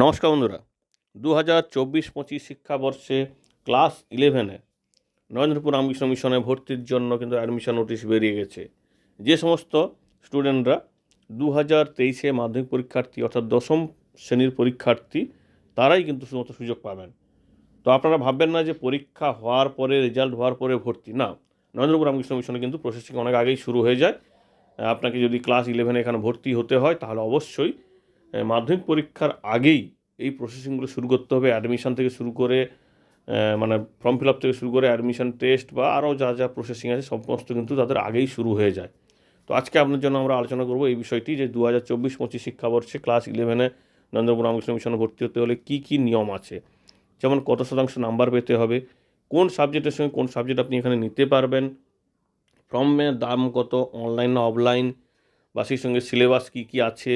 নমস্কার বন্ধুরা। দু হাজার চব্বিশ পঁচিশ শিক্ষাবর্ষে ক্লাস ইলেভেনে নরেন্দ্রপুর রামকৃষ্ণ মিশনে ভর্তির জন্য কিন্তু অ্যাডমিশন নোটিশ বেরিয়ে গেছে। যে সমস্ত স্টুডেন্টরা দু হাজার তেইশে মাধ্যমিক পরীক্ষার্থী অর্থাৎ দশম শ্রেণির পরীক্ষার্থী, তারাই কিন্তু শুধুমাত্র সুযোগ পাবেন। তো আপনারা ভাববেন না যে পরীক্ষা হওয়ার পরে রেজাল্ট হওয়ার পরে ভর্তি। না, নরেন্দ্রপুর রামকৃষ্ণ মিশনে কিন্তু প্রসেসিং অনেক আগেই শুরু হয়ে যায়। আপনাকে যদি ক্লাস ইলেভেনে এখানে ভর্তি হতে হয়, তাহলে অবশ্যই মাধ্যমিক পরীক্ষার আগেই এই প্রসেসিংগুলো শুরু করতে হবে অ্যাডমিশন থেকে শুরু করে মানে ফর্ম ফিল আপ থেকে শুরু করে অ্যাডমিশন টেস্ট বা আরও যা যা প্রসেসিং আছে সমস্ত কিন্তু তাদের আগেই শুরু হয়ে যায়। তো আজকে আপনার জন্য আমরা আলোচনা করব এই বিষয়টি যে দু হাজার চব্বিশ পঁচিশ শিক্ষাবর্ষে ক্লাস ইলেভেনে নরেন্দ্রপুর রামকৃষ্ণ মিশনে ভর্তি হতে হলে কী কী নিয়ম আছে? যেমন কত শতাংশ নাম্বার পেতে হবে, কোন সাবজেক্টের সঙ্গে কোন সাবজেক্ট আপনি এখানে নিতে পারবেন ফর্মের দাম কত অনলাইন না অফলাইন বা সেই সঙ্গে সিলেবাস কী কী আছে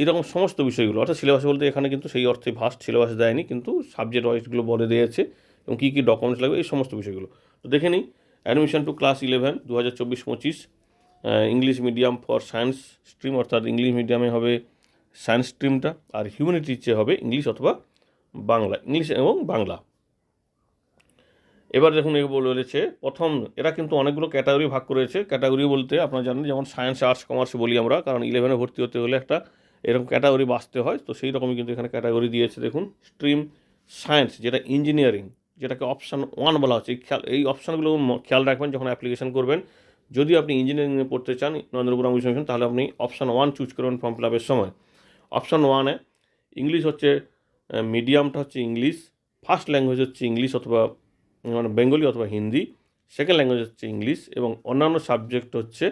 এরকম সমস্ত বিষয়গুলো। অর্থাৎ সিলেবাস বলতে এখানে কিন্তু সেই অর্থে ভাস্ট সিলেবাস দেয়নি, কিন্তু সাবজেক্ট ওয়াইজগুলো বলে দিয়েছে এবং কী কী ডকুমেন্টস লাগবে, এই সমস্ত বিষয়গুলো। তো দেখে নিই অ্যাডমিশন টু ক্লাস ইলেভেন দু হাজার চব্বিশ পঁচিশ English medium for science stream অর্থাৎ ইংলিশ মিডিয়ামে হবে সায়েন্স স্ট্রিমটা আর হিউম্যানিটিজে হবে ইংলিশ অথবা বাংলা ইংলিশ এবং বাংলা। এবার দেখুন এগুলো বলেছে, প্রথম, এরা কিন্তু অনেকগুলো ক্যাটাগরি ভাগ করেছে। ক্যাটাগরি বলতে আপনারা জানেন, যেমন সায়েন্স আর্টস কমার্স বলি আমরা, কারণ ইলেভেনে ভর্তি হতে হলে একটা এরকম ক্যাটাগরি বাঁচতে হয়, তো সেই রকমই কিন্তু এখানে ক্যাটাগরি দিয়েছে, দেখুন স্ট্রিম সায়েন্স যেটা ইঞ্জিনিয়ারিং যেটাকে অপশান ওয়ান বলা হচ্ছে। এই খেয়াল, এই অপশানগুলো খেয়াল রাখবেন যখন অ্যাপ্লিকেশন করবেন। যদি আপনি ইঞ্জিনিয়ারিংয়ে পড়তে চান, নরেন্দ্রপুর রামকৃষ্ণ মিশন, তাহলে আপনি অপশান ওয়ান চুজ করবেন ফর্ম ফিল আপের সময়। অপশান ওয়ানে ইংলিশ হচ্ছে মিডিয়ামটা হচ্ছে ইংলিশ ফার্স্ট ল্যাঙ্গুয়েজ হচ্ছে ইংলিশ অথবা মানে বেঙ্গলি অথবা হিন্দি সেকেন্ড ল্যাঙ্গুয়েজ হচ্ছে ইংলিশ এবং অন্যান্য সাবজেক্ট হচ্ছে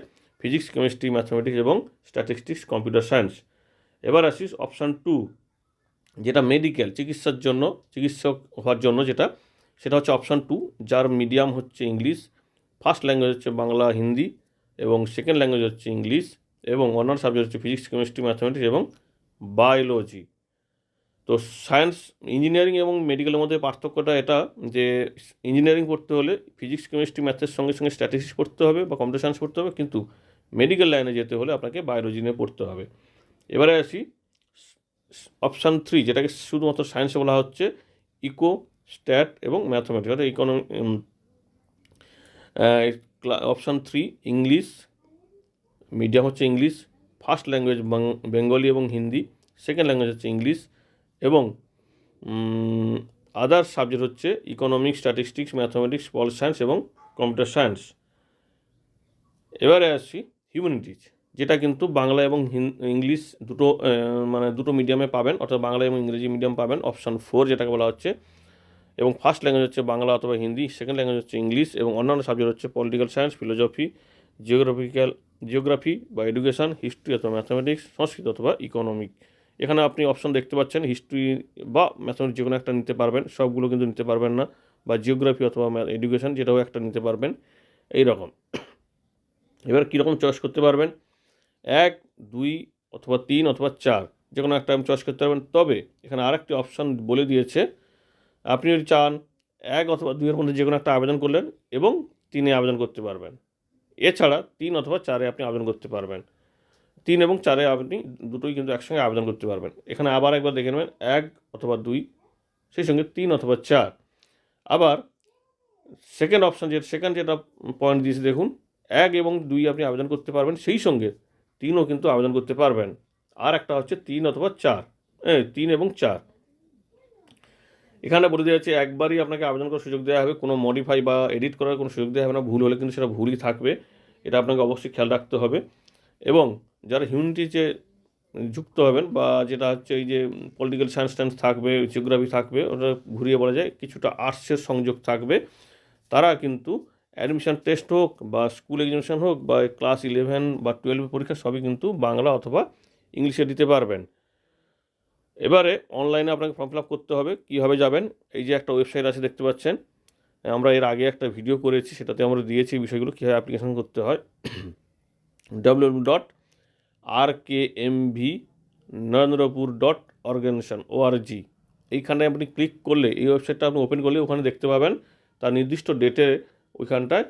ফিজিক্স কেমিস্ট্রি ম্যাথমেটিক্স এবং স্ট্যাটিস্টিক্স কম্পিউটার সায়েন্স এবার আসিস অপশান টু যেটা মেডিকেল চিকিৎসার জন্য, চিকিৎসক হওয়ার জন্য যেটা, সেটা হচ্ছে অপশান টু যার মিডিয়াম হচ্ছে ইংলিশ ফার্স্ট ল্যাঙ্গুয়েজ হচ্ছে বাংলা, হিন্দি, এবং সেকেন্ড ল্যাঙ্গুয়েজ হচ্ছে ইংলিশ এবং অন্যান্য সাবজেক্ট হচ্ছে ফিজিক্স কেমিস্ট্রি ম্যাথমেটিক্স এবং বায়োলজি তো সায়েন্স ইঞ্জিনিয়ারিং এবং মেডিকেলের মধ্যে পার্থক্যটা এটা যে ইঞ্জিনিয়ারিং পড়তে হলে ফিজিক্স কেমিস্ট্রি ম্যাথের সঙ্গে সঙ্গে স্ট্যাটিস্টিক্স পড়তে হবে বা কম্পিউটার সায়েন্স পড়তে হবে, কিন্তু মেডিকেল লাইনে যেতে হলে আপনাকে বায়োলজি নিয়ে পড়তে হবে। এবারে আসি অপশান থ্রি যেটাকে শুধুমাত্র সায়েন্সে বলা হচ্ছে ইকো স্ট্যাট এবং ম্যাথমেটিক্স অর্থাৎ economy option three English medium হচ্ছে ইংলিশ ফার্স্ট ল্যাঙ্গুয়েজ বেঙ্গলি এবং হিন্দি সেকেন্ড ল্যাঙ্গুয়েজ হচ্ছে ইংলিশ এবং আদার সাবজেক্ট হচ্ছে economics statistics mathematics pol science এবং কম্পিউটার সায়েন্স এবারে আসছি হিউম্যানিটিজ যেটা কিন্তু বাংলা এবং ইংলিশ দুটো মানে দুটো মিডিয়ামে পাবেন, অর্থাৎ বাংলা এবং ইংরেজি মিডিয়াম পাবেন, অপশান ফোর যেটাকে বলা হচ্ছে। এবং ফার্স্ট ল্যাঙ্গুয়েজ হচ্ছে বাংলা অথবা হিন্দি, সেকেন্ড ল্যাঙ্গুয়েজ হচ্ছে ইংলিশ, এবং অন্যান্য সাবজেক্ট হচ্ছে political science philosophy geographical, geography বা এডুকেশন, হিস্ট্রি অথবা ম্যাথামেটিক্স, সংস্কৃত অথবা ইকোনমিক। এখানে আপনি অপশন দেখতে পাচ্ছেন, হিস্ট্রি বা ম্যাথামেটিক্স যে কোনো একটা নিতে পারবেন, সবগুলো কিন্তু নিতে পারবেন না, বা জিওগ্রাফি অথবা এডুকেশন যেটাও একটা নিতে পারবেন এই রকম এবার কীরকম চয়েস করতে পারবেন? এক, দুই অথবা তিন অথবা চার যে কোনো একটা চয়েস করতে পারবেন। তবে এখানে আরেকটি অপশান বলে দিয়েছে, আপনি যদি চান এক অথবা দুইয়ের মধ্যে যে কোনো একটা আবেদন করলেন এবং তিনে আবেদন করতে পারবেন। এছাড়া তিন অথবা চারে আপনি আবেদন করতে পারবেন। তিন এবং চারে আপনি দুটোই কিন্তু একসঙ্গে আবেদন করতে পারবেন। এখানে আবার একবার দেখে নেবেন, এক অথবা দুই, সেই সঙ্গে তিন অথবা চার। আবার সেকেন্ড অপশান যেটা সেকেন্ড যেটা পয়েন্ট দিয়েছে দেখুন, এক এবং দুই আপনি আবেদন করতে পারবেন সেই সঙ্গে তিনও কিন্তু আবেদন করতে পারবেন। আর একটা হচ্ছে তিন অথবা চার। হ্যাঁ তিন এবং চার। এখানে বলে দেওয়া হচ্ছে একবারই আপনাকে আবেদন করার সুযোগ দেওয়া হবে। কোনো মডিফাই বা এডিট করার কোনো সুযোগ দেওয়া হবে না। ভুল হলে কিন্তু সেটা ভুলই থাকবে। এটা আপনাকে অবশ্যই খেয়াল রাখতে হবে। এবং যারা হিউম্যানিটিজে যুক্ত হবেন বা যেটা হচ্ছে এই যে পলিটিক্যাল সায়েন্স টায়েন্স থাকবে জিওগ্রাফি থাকবে, ওটা ঘুরিয়ে বলা যায়, কিছুটা আর্টসের সংযোগ থাকবে। তারা কিন্তু অ্যাডমিশন টেস্ট হোক বা স্কুল এক্সামিনেশন হোক বা ক্লাস ইলেভেন বা টুয়েলভ পরীক্ষা সবই কিন্তু বাংলা অথবা ইংলিশে দিতে পারবেন। এবারে অনলাইনে আপনাকে ফর্ম ফিল আপ করতে হবে, কীভাবে যাবেন? এই যে একটা ওয়েবসাইট আছে দেখতে পাচ্ছেন। আমরা এর আগে একটা ভিডিও করেছি, সেটাতে আমরা দিয়েছি বিষয়গুলো, কীভাবে অ্যাপ্লিকেশন করতে হয়। W dot R K M V Narendrapur dot organisation ORG এইখানে আপনি ক্লিক করলে, এই ওয়েবসাইটটা আপনি ওপেন করলে ওখানে দেখতে পাবেন, তার নির্দিষ্ট ডেটে ওইখানটায়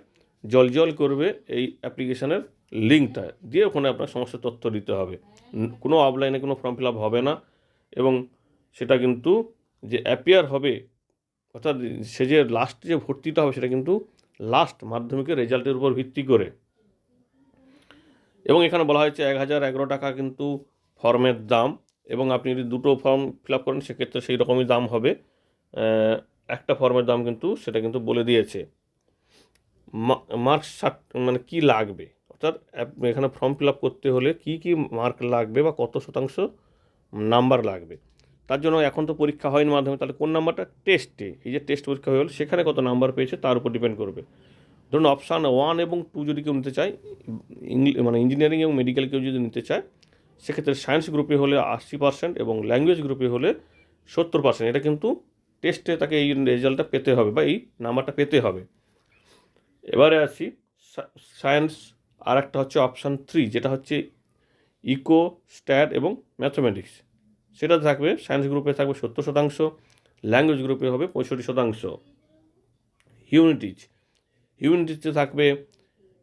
জল জল করবে এই অ্যাপ্লিকেশনের লিঙ্কটা। দিয়ে ওখানে আপনার সমস্ত তথ্য দিতে হবে। কোনো অফলাইনে কোনো ফর্ম ফিল আপ হবে না। এবং সেটা কিন্তু যে অ্যাপিয়ার হবে, অর্থাৎ সে যে লাস্ট যে ভর্তিটা হবে, সেটা কিন্তু লাস্ট মাধ্যমিকের রেজাল্টের উপর ভিত্তি করে। এবং এখানে বলা হয়েছে এক হাজার এগারো টাকা কিন্তু ফর্মের দাম। এবং আপনি যদি দুটো ফর্ম ফিল আপ করেন, সেক্ষেত্রে সেই রকমই দাম হবে। একটা ফর্মের দাম কিন্তু সেটা কিন্তু বলে দিয়েছে। মার্কস মানে কি লাগবে? অর্থাৎ এখানে ফর্ম ফিল আপ করতে হলে কি কি মার্ক লাগবে বা কত শতাংশ নাম্বার লাগবে? তার জন্য এখন তো পরীক্ষা হয়নি মাধ্যমে, তাহলে কোন নাম্বারটা টেস্টে এই যে টেস্ট পরীক্ষা হয়ে গেলো, সেখানে কত নাম্বার পেয়েছে তার উপর ডিপেন্ড করবে। ধরুন অপশান ওয়ান এবং টু যদি কেউ নিতে চায় মানে ইঞ্জিনিয়ারিং এবং মেডিকেল কেউ যদি নিতে চায়, সেক্ষেত্রে সায়েন্স গ্রুপে হলে আশি পার্সেন্ট এবং ল্যাঙ্গুয়েজ গ্রুপে হলে সত্তর পার্সেন্ট এটা কিন্তু টেস্টে তাকে এই রেজাল্টটা পেতে হবে বা এই নাম্বারটা পেতে হবে। এবারে আসি সায়েন্স আর একটা হচ্ছে অপশান থ্রি যেটা হচ্ছে ইকো স্ট্যাট এবং ম্যাথমেটিক্স সেটা থাকবে সায়েন্স গ্রুপে থাকবে সত্তর শতাংশ ল্যাঙ্গুয়েজ গ্রুপে হবে পঁয়ষট্টি শতাংশ। হিউনিটিজ হিউনিটিজে থাকবে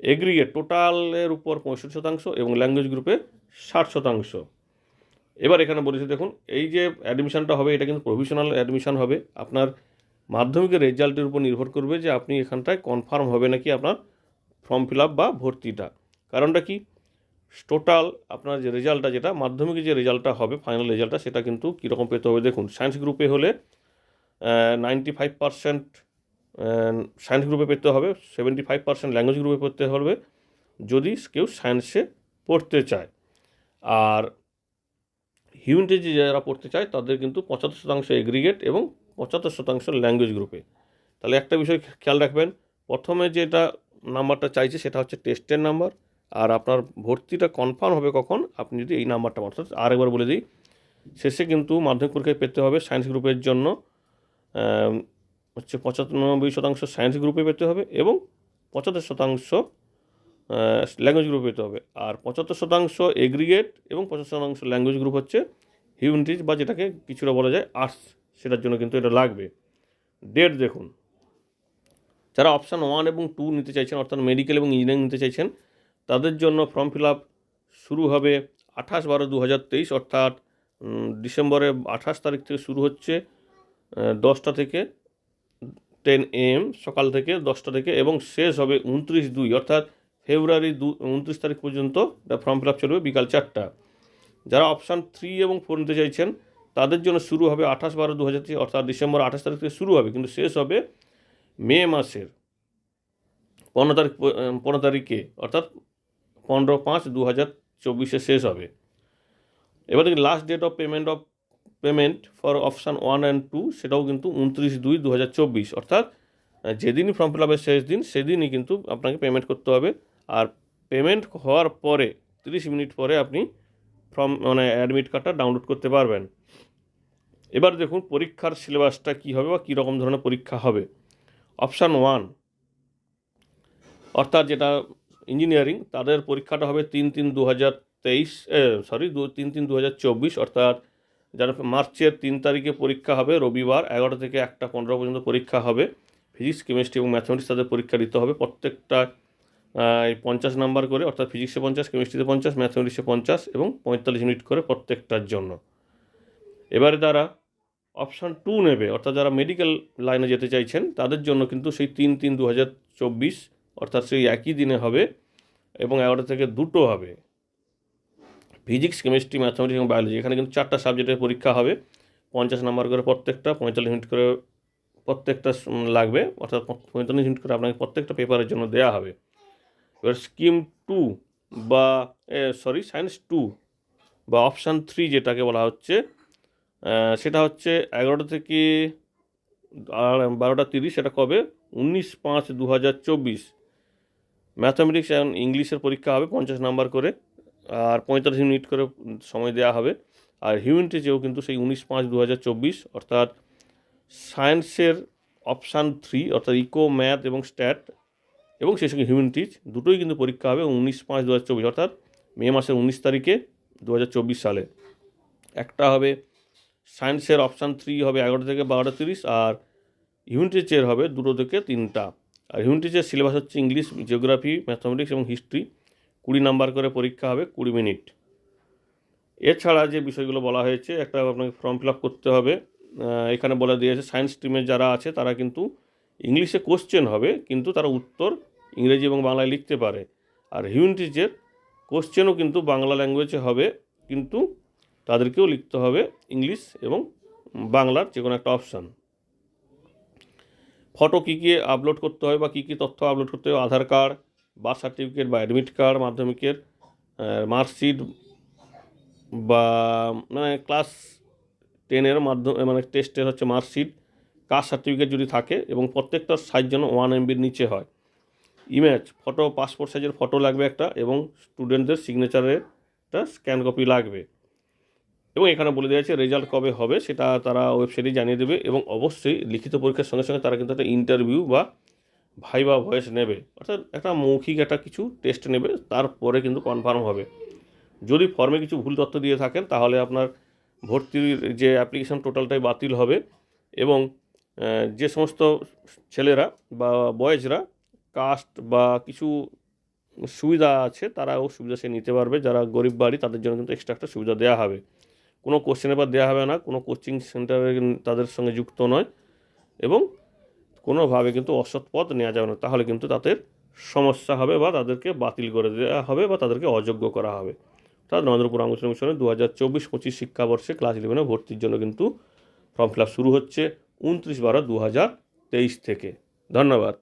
এগ্রিগেট টোটালের উপর পঁয়ষট্টি শতাংশ এবং ল্যাঙ্গুয়েজ গ্রুপে ষাট শতাংশ। এবার এখানে বলেছে দেখুন, এই যে অ্যাডমিশনটা হবে, এটা কিন্তু প্রভিশনাল অ্যাডমিশন হবে। আপনার মাধ্যমিকের রেজাল্টের উপর নির্ভর করবে যে আপনি এখানটায় কনফার্ম হবে নাকি আপনার ফর্ম ফিল আপ বা ভর্তিটা। কারণটা কি? টোটাল আপনার যে রেজাল্টটা যেটা, মাধ্যমিকের যে রেজাল্টটা হবে ফাইনাল রেজাল্টটা, সেটা কিন্তু কীরকম পেতে হবে? দেখুন সায়েন্স গ্রুপে হলে নাইনটি ফাইভ পার্সেন্ট সায়েন্স গ্রুপে পেতে হবে সেভেন্টি ফাইভ পার্সেন্ট ল্যাঙ্গুয়েজ গ্রুপে পড়তে হবে, যদি কেউ সায়েন্সে পড়তে চায়। আর হিউম্যানিটিজে যারা পড়তে চায়, তাদের কিন্তু পঁচাত্তর শতাংশ এগ্রিগেট এবং পঁচাত্তর শতাংশ ল্যাঙ্গুয়েজ গ্রুপে তাহলে একটা বিষয় খেয়াল রাখবেন, প্রথমে যেটা নাম্বারটা চাইছে সেটা হচ্ছে টেস্টের নাম্বার, আর আপনার ভর্তিটা কনফার্ম হবে কখন, আপনি যদি এই নাম্বারটা অর্থাৎ আরেকবার বলে দিই, শেষে কিন্তু মাধ্যমিক পরীক্ষায় পেতে হবে সায়েন্স গ্রুপের জন্য হচ্ছে পঁচানব্বই শতাংশ সায়েন্স গ্রুপে পেতে হবে এবং পঁচাত্তর শতাংশ ল্যাঙ্গুয়েজ গ্রুপে পেতে হবে। আর পঁচাত্তর শতাংশ এগ্রিগেট এবং পঁচাত্তর শতাংশ ল্যাঙ্গুয়েজ গ্রুপ হচ্ছে হিউম্যানিটিজ বা যেটাকে কিছুটা বলা যায় আর্টস সেটার জন্য কিন্তু এটা লাগবে। ডেট দেখুন। যারা অপশান ওয়ান এবং টু নিতে চাইছেন অর্থাৎ মেডিকেল এবং ইঞ্জিনিয়ারিং নিতে চাইছেন তাদের জন্য ফর্ম ফিল আপ শুরু হবে আঠাশ বারো দু হাজার তেইশ অর্থাৎ উম, ডিসেম্বরের আঠাশ তারিখ থেকে শুরু হচ্ছে দশটা থেকে টেন এম সকাল থেকে দশটা থেকে এবং শেষ হবে উনত্রিশ দুই অর্থাৎ ফেব্রুয়ারি দু উনত্রিশ তারিখ পর্যন্ত ফর্ম ফিল আপ চলবে বিকাল চারটা। যারা অপশান থ্রি এবং ফোর নিতে চাইছেন তাদের জন্য শুরু হবে আঠাশ বারো দু হাজার অর্থাৎ ডিসেম্বর আঠাশ তারিখ থেকে শুরু হবে, কিন্তু শেষ হবে মে মাসের পনেরো তারিখ পনেরো তারিখে, অর্থাৎ পনেরো পাঁচ দু হাজার চব্বিশে শেষ হবে। এবার দেখি last date of payment of payment for option one and two সেটাও কিন্তু উনত্রিশ দুই দু হাজার চব্বিশ, অর্থাৎ যেদিনই ফর্ম ফিল আপের শেষ দিন, সেদিনই কিন্তু আপনাকে পেমেন্ট করতে হবে। আর পেমেন্ট হওয়ার পরে, তিরিশ মিনিট পরে আপনি ফর্ম মানে অ্যাডমিট কার্ডটা ডাউনলোড করতে পারবেন। এবার দেখুন, পরীক্ষার সিলেবাসটা কী হবে বা কী রকম ধরনের পরীক্ষা হবে। অপশান ওয়ান অর্থাৎ যেটা ইঞ্জিনিয়ারিং তাদের পরীক্ষাটা হবে তিন তিন দু হাজার তেইশ সরি দু, তিন তিন দু হাজার চব্বিশ, অর্থাৎ যারা মার্চের তিন তারিখে পরীক্ষা হবে, রবিবার এগারো থেকে একটা পনেরো পর্যন্ত পরীক্ষা হবে। ফিজিক্স কেমিস্ট্রি এবং ম্যাথমেটিক্স তাদের পরীক্ষা দিতে হবে। প্রত্যেকটা পঞ্চাশ নাম্বার করে, অর্থাৎ ফিজিক্সে পঞ্চাশ, কেমিস্ট্রিতে পঞ্চাশ, ম্যাথমেটিক্সে পঞ্চাশ এবং পঁয়তাল্লিশ মিনিট করে প্রত্যেকটার জন্য। এবারে তারা অপশান টু নেবে, অর্থাৎ যারা মেডিকেল লাইনে যেতে চাইছেন, তাদের জন্য কিন্তু সেই তিন তিন দু হাজার চব্বিশ, অর্থাৎ সেই একই দিনে হবে এবং এগারো থেকে দুটো হবে। ফিজিক্স, কেমিস্ট্রি, ম্যাথমেটিক্স এবং বায়োলজি, এখানে কিন্তু চারটা সাবজেক্টের পরীক্ষা হবে। পঞ্চাশ নাম্বার করে প্রত্যেকটা, পঁয়তাল্লিশ মিনিট করে প্রত্যেকটা লাগবে, অর্থাৎ পঁয়তাল্লিশ মিনিট করে আপনাকে প্রত্যেকটা পেপারের জন্য দেওয়া হবে। স্কিম টু বা সরি সায়েন্স টু বা অপশান থ্রি যেটাকে বলা হচ্ছে সেটা হচ্ছে এগারোটা থেকে বারোটা তিরিশ সেটা কবে? উনিশ পাঁচ দু হাজার চব্বিশ ম্যাথামেটিক্স অ্যান্ড ইংলিশের পরীক্ষা হবে পঞ্চাশ নাম্বার করে, আর পঁয়তাল্লিশ মিনিট করে সময় দেওয়া হবে। আর হিউম্যানিটিজেও কিন্তু সেই উনিশ পাঁচ দু হাজার চব্বিশ, অর্থাৎ সায়েন্সের অপশান থ্রি অর্থাৎ ইকো ম্যাথ এবং স্ট্যাট এবং সেই সঙ্গে হিউম্যানিটিজ দুটোই কিন্তু পরীক্ষা হবে উনিশ পাঁচ দু হাজার চব্বিশ, অর্থাৎ মে মাসের উনিশ তারিখে দু হাজার চব্বিশ সালে। একটা হবে সায়েন্সের অপশান থ্রি হবে এগারোটা থেকে বারোটা তিরিশ, আর হিউম্যানিটিজের হবে দুটো থেকে তিনটা। আর হিউম্যানিটিজের সিলেবাস হচ্ছে ইংলিশ জিওগ্রাফি ম্যাথমেটিক্স এবং হিস্ট্রি কুড়ি নাম্বার করে পরীক্ষা হবে কুড়ি মিনিট। এছাড়া যে বিষয়গুলো বলা হয়েছে, একটা আপনাকে ফর্ম ফিল আপ করতে হবে। এখানে বলে দিয়েছে সায়েন্স স্ট্রিমের যারা আছে, তারা কিন্তু ইংলিশে কোশ্চেন হবে, কিন্তু তারা উত্তর ইংরেজি এবং বাংলায় লিখতে পারে। আর হিউম্যানিটিজের কোশ্চেনও কিন্তু বাংলা ল্যাঙ্গুয়েজে হবে, কিন্তু তাদেরকেও লিখতে হবে ইংলিশ এবং বাংলার যে কোনো একটা অপশান। ফটো কী কী আপলোড করতে হয় বা কী কী তথ্য আপলোড করতে হয়? আধার কার্ড, বার্থ সার্টিফিকেট বা অ্যাডমিট কার্ড, মাধ্যমিকের মার্কশিট বা মানে ক্লাস টেনের মাধ্যমে মানে টেস্টের হচ্ছে মার্কশিট। কাস্ট সার্টিফিকেট যদি থাকে এবং প্রত্যেকটার সাইজ যেন ওয়ান এমবির নিচে হয়। ইমেজ ফটো পাসপোর্ট সাইজের ফটো লাগবে একটা এবং স্টুডেন্টদের সিগনেচারের একটা স্ক্যান কপি লাগবে। এবং এখানে বলে দেওয়া রেজাল্ট কবে হবে সেটা তারা ওয়েবসাইটে জানিয়ে দেবে এবং অবশ্যই লিখিত পরীক্ষার সঙ্গে সঙ্গে তারা কিন্তু একটা ইন্টারভিউ বা ভাইবা ভয়েস নেবে। অর্থাৎ একটা মৌখিক একটা কিছু টেস্ট নেবে, তারপরে কিন্তু কনফার্ম হবে। যদি ফর্মে কিছু ভুল তথ্য দিয়ে থাকেন, তাহলে আপনার ভর্তির যে অ্যাপ্লিকেশন টোটালটাই বাতিল হবে এবং যে সমস্ত ছেলেরা বা বয়েজরা কাস্ট বা কিছু সুবিধা আছে তারাও সুবিধা সে নিতে পারবে। যারা গরিব বাড়ি, তাদের জন্য কিন্তু এক্সট্রা একটা সুবিধা দেওয়া হবে। কোনো কোশ্চেন পেপার দেওয়া হবে না, কোনো কোচিং সেন্টারে তাদের সঙ্গে যুক্ত নয় এবং কোনোভাবে কিন্তু অসৎ পথ নেওয়া যাবে না। তাহলে কিন্তু তাদের সমস্যা হবে বা তাদেরকে বাতিল করে দেওয়া হবে বা তাদেরকে অযোগ্য করা হবে। অর্থাৎ নরেন্দ্রপুর আঙ্গুল মিশনে দু হাজার চব্বিশ পঁচিশ শিক্ষাবর্ষে ক্লাস ইলেভেনে ভর্তির জন্য কিন্তু ফর্ম ফিল শুরু হচ্ছে উনত্রিশ বারো দু হাজার তেইশ থেকে। ধন্যবাদ।